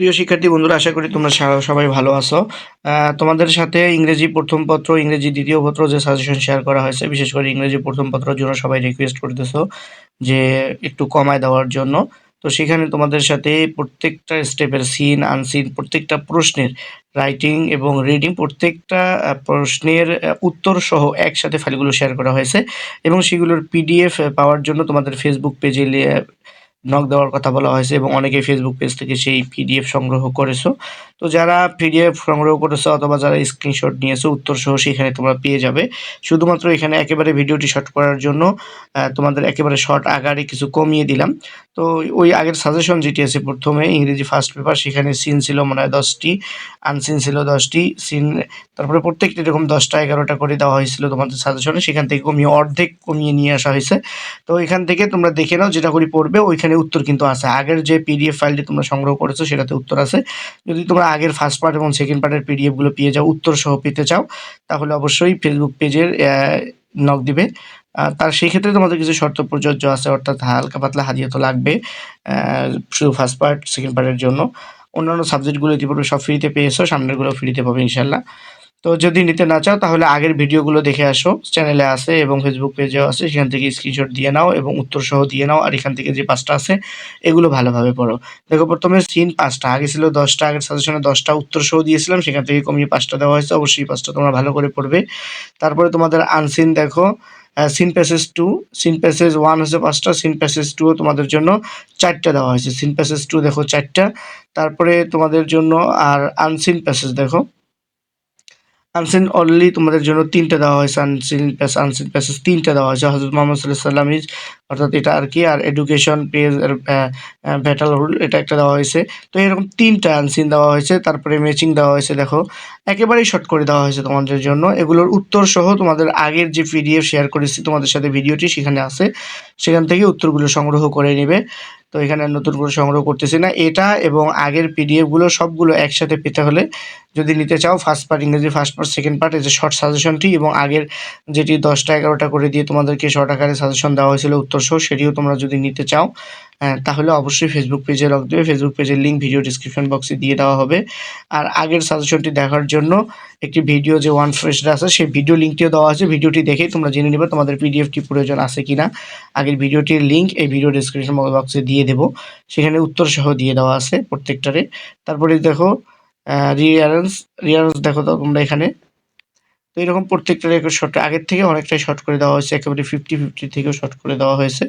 প্রিয় শিক্ষার্থী, বন্ধুরা, আশা করি তোমরা সবাই ভালো আছো। তোমাদের সাথে ইংরেজি প্রথম পত্র, ইংরেজি দ্বিতীয় পত্র যে সাজেশন শেয়ার করা হয়েছে, বিশেষ করে ইংরেজি প্রথম পত্রের জন্য সবাই রিকোয়েস্ট করতেছো যে একটু কমায় দেওয়ার জন্য। তো সেখানে তোমাদের সাথে প্রত্যেকটা স্টেপের সিন আনসিন প্রত্যেকটা প্রশ্নের রাইটিং এবং রিডিং প্রত্যেকটা প্রশ্নের উত্তর সহ একসাথে ফাইলগুলো শেয়ার করা হয়েছে এবং সেগুলোর পিডিএফ পাওয়ার জন্য তোমাদের ফেসবুক পেজে নক দেওয়ার কথা বলা হয়েছে এবং অনেকে ফেসবুক পেজ থেকে সেই পিডিএফ সংগ্রহ করেছ। তো যারা পিডিএফ সংগ্রহ করেছ অথবা যারা স্ক্রিনশট নিয়েছো উত্তর সহ সেখানে তোমরা পেয়ে যাবে। শুধুমাত্র এখানে একেবারে ভিডিওটি শর্ট করার জন্য তোমাদের একেবারে শর্ট আকারে কিছু কমিয়ে দিলাম। তো ওই আগের সাজেশন যেটি আছে প্রথমে, ইংরেজি ফার্স্ট পেপার সেখানে সিন ছিল মনে হয় দশটি আনসিন ছিল দশটি সিন তারপরে প্রত্যেকটি এরকম দশটা, এগারোটা করে দেওয়া হয়েছিল তোমাদের সাজেশনে সেখান থেকে কমিয়ে, অর্ধেক কমিয়ে নিয়ে আসা হয়েছে। তো এখান থেকে তোমরা দেখে নাও, যেটা করে পড়বে, ওইখানে উত্তর কিন্তু আছে। আগের যে পিডিএফ ফাইলটি তোমরা সংগ্রহ করেছ, সেটাতে উত্তর আছে। যদি তোমরা আগের ফার্স্ট পার্ট এবং সেকেন্ড পার্টের পিডিএফগুলো পেয়ে যাও উত্তর সহ পেতে চাও, তাহলে অবশ্যই ফেসবুক পেজের নক দিবে। তার সেই ক্ষেত্রে তোমাদের কিছু শর্ত প্রযোজ্য আছে, অর্থাৎ হালকা পাতলা হারিয়ে তো লাগবে শুধু ফার্স্ট পার্ট সেকেন্ড পার্টের জন্য। অন্যান্য সাবজেক্টগুলো ইতিপূর্বে সব ফ্রিতে পেয়েছ, সামনেরগুলো ফ্রিতে পাবে ইনশাল্লাহ তো যদি নিতে না চাও, তাহলে আগের ভিডিওগুলো দেখে আসো। চ্যানেলে আছে এবং ফেসবুক পেজেও আছে। সেখান থেকে স্ক্রিনশট দিয়ে নাও এবং উত্তর সহ দিয়ে নাও। আর এখান থেকে যে পাঁচটা আছে, এগুলো ভালোভাবে পড়ো। দেখো, প্রথমে সিন পাঁচটা। আগে ছিল দশটা, আগের সাজেশনে দশটা। উত্তর সহ দিয়েছিলাম। সেখান থেকে কমিয়ে পাঁচটা দেওয়া হয়েছে। অবশ্যই পাঁচটা তোমরা ভালো করে পড়বে। তারপরে তোমাদের আনসিন দেখো। Seen passage two seen passage one হচ্ছে পাঁচটা। সিন প্যাসেজ টুও তোমাদের জন্য চারটা দেওয়া হয়েছে। সিন প্যাসেজ টু দেখো চারটা। তারপরে তোমাদের জন্য আর আনসিন প্যাসেজ দেখো। আনসিন অনলি তোমাদের জন্য তিনটা দেওয়া হয়েছে আনসিন প্যাস আনসিন প্যাসেজ তিনটা দেওয়া হয়েছে হজরত মোহাম্মদ সাল্লাহ সাল্লাম ইজ অর্থাৎ এটা আর কি, আর এডুকেশন পেজ ব্যাটাল রুল এটা একটা দেওয়া হয়েছে। তো এরকম তিনটা আনসিন দেওয়া হয়েছে, তারপরে ম্যাচিং দেওয়া হয়েছে, দেখো। একেবারেই শর্ট করে দেওয়া হয়েছে তোমাদের জন্য। এগুলোর উত্তর সহ তোমাদের আগের যে পিডিএফ শেয়ার করেছি তোমাদের সাথে ভিডিওটি সেখানে আছে। সেখান থেকে উত্তরগুলো সংগ্রহ করে নেবে। তো এখানে নতুন করে সংগ্রহ করতেছি না। এটা এবং আগের পিডিএফগুলো সবগুলো একসাথে পেতে হলে যদি নিতে চাও ফার্স্ট পার্ট ইংরেজি ফার্স্ট পার্ট সেকেন্ড পার্ট এই যে শর্ট সাজেশনটি এবং আগের যেটি দশটা, এগারোটা করে দিয়ে তোমাদেরকে শর্ট আকারে সাজেশন দেওয়া হয়েছিল উত্তরসহ, সেটিও তোমরা যদি নিতে চাও তাহলে অবশ্যই ফেসবুক পেজে লগ দেবে ফেসবুক পেজের লিঙ্ক ভিডিও ডিসক্রিপশন বক্সে দিয়ে দেওয়া হবে। আর আগের সাজেশনটি দেখার জন্য একটি ভিডিও যে ওয়ান ফ্রেশটা আছে, সেই ভিডিও লিঙ্কটিও দেওয়া আছে। ভিডিওটি দেখেই তোমরা জেনে নেবে তোমাদের পিডিএফটি প্রয়োজন আছে কি না আগের ভিডিওটির লিঙ্ক এই ভিডিও ডিসক্রিপশন বক্সে দিয়ে দেবো। সেখানে উত্তর সহ দিয়ে দেওয়া আছে প্রত্যেকটারে। তারপরে দেখো রিয়ারেন্স রিয়ারেন্স দেখো তো তোমরা এখানে। তো এরকম প্রত্যেকটার একটু শর্ট আগের থেকে অনেকটাই শর্ট করে দেওয়া হয়েছে। একেবারে ফিফটি ফিফটি থেকেও শর্ট করে দেওয়া হয়েছে।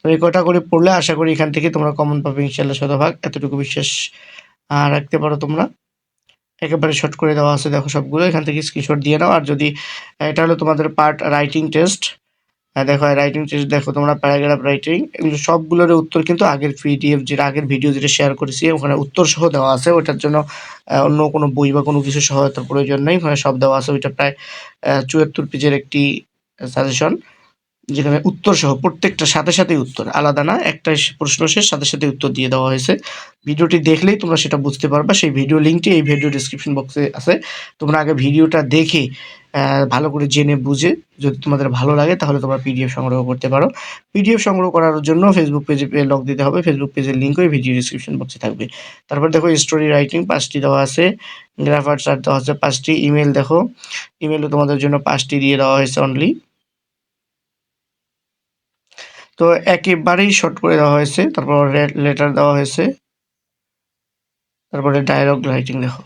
তো এই কটা করে পড়লে আশা করি এখান থেকে তোমরা কমন পাবে ইনশাল্লাহ শতভাগ। এতটুকু বিশ্বাস রাখতে পারো তোমরা। একেবারে শর্ট করে দেওয়া আছে, দেখো সবগুলো। এখান থেকে স্ক্রিনশট দিয়ে নাও। আর যদি এটা হলো তোমাদের পার্ট রাইটিং টেস্ট দেখো রাইটিং টেস্ট দেখো তোমরা প্যারাগ্রাফ রাইটিং এগুলো সবগুলোর উত্তর কিন্তু আগের পিডিএফ যেটা আগের ভিডিও যেটা শেয়ার করেছি, ওখানে উত্তর সহ দেওয়া আছে। ওটার জন্য অন্য কোনো বই বা কোনো কিছু সহায়তার প্রয়োজন নেই। ওখানে সব দেওয়া আছে। ওইটা প্রায় চুয়াত্তর পেজের একটি সাজেশন যেখানে উত্তর সহ প্রত্যেকটা সাথে সাথেই উত্তর, আলাদা না একটা প্রশ্ন শেষ, সাথে সাথে উত্তর দিয়ে দেওয়া হয়েছে। ভিডিওটি দেখলেই তোমরা সেটা বুঝতে পারবা। সেই ভিডিও লিঙ্কটি এই ভিডিও ডিসক্রিপশন বক্সে আছে। তোমরা আগে ভিডিওটা দেখে ভালো করে জেনে বুঝে যদি তোমাদের ভালো লাগে তাহলে তোমরা পিডিএফ সংগ্রহ করতে পারো। পিডিএফ সংগ্রহ করার জন্য ফেসবুক পেজে লগ দিতে হবে। ফেসবুক পেজের লিঙ্কও ভিডিও ডিসক্রিপশন বক্সে থাকবে। তারপর দেখো স্টোরি রাইটিং পাঁচটি দেওয়া আছে। গ্রাফার চার্ট দেওয়া আছে পাঁচটি। ইমেল দেখো। ইমেলও তোমাদের জন্য পাঁচটি দিয়ে দেওয়া হয়েছে অনলি তো একেবারেই শর্ট করে দেওয়া হয়েছে, তারপর রেড লেটার দেওয়া হয়েছে। তারপরে ডায়লগ লাইটিং দেখো।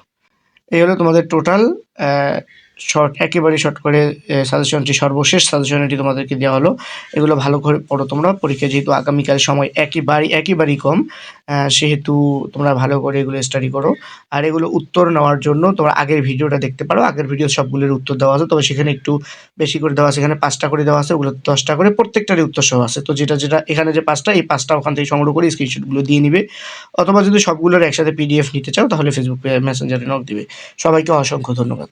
এই হলো তোমাদের টোটাল শর্ট একেবারে শর্ট করে সাজেশনটি সর্বশেষ সাজেশনটি তোমাদেরকে দেওয়া হলো, এগুলো ভালো করে পড়ো তোমরা পরীক্ষা যেহেতু আগামীকাল সময় একেবারেই একেবারেই কম সেহেতু তোমরা ভালো করে এগুলো স্টাডি করো। আর এগুলো উত্তর নেওয়ার জন্য তোমরা আগের ভিডিওটা দেখতে পারো, আগের ভিডিও সবগুলোর উত্তর দেওয়া আছে, তবে সেখানে একটু বেশি করে দেওয়া আছে, এখানে পাঁচটা করে দেওয়া আছে, ওগুলো দশটা করে প্রত্যেকটারই উত্তর সহ আছে। তো যেটা যেটা, এখানে যে পাঁচটা, এই পাঁচটা ওখান থেকে সংগ্রহ করে স্ক্রিনশটগুলো দিয়ে নিবে, অথবা যদি সবগুলোর একসাথে পিডিএফ নিতে চাও, তাহলে ফেসবুক মেসেঞ্জারে নক দিবে। সবাইকে অসংখ্য ধন্যবাদ।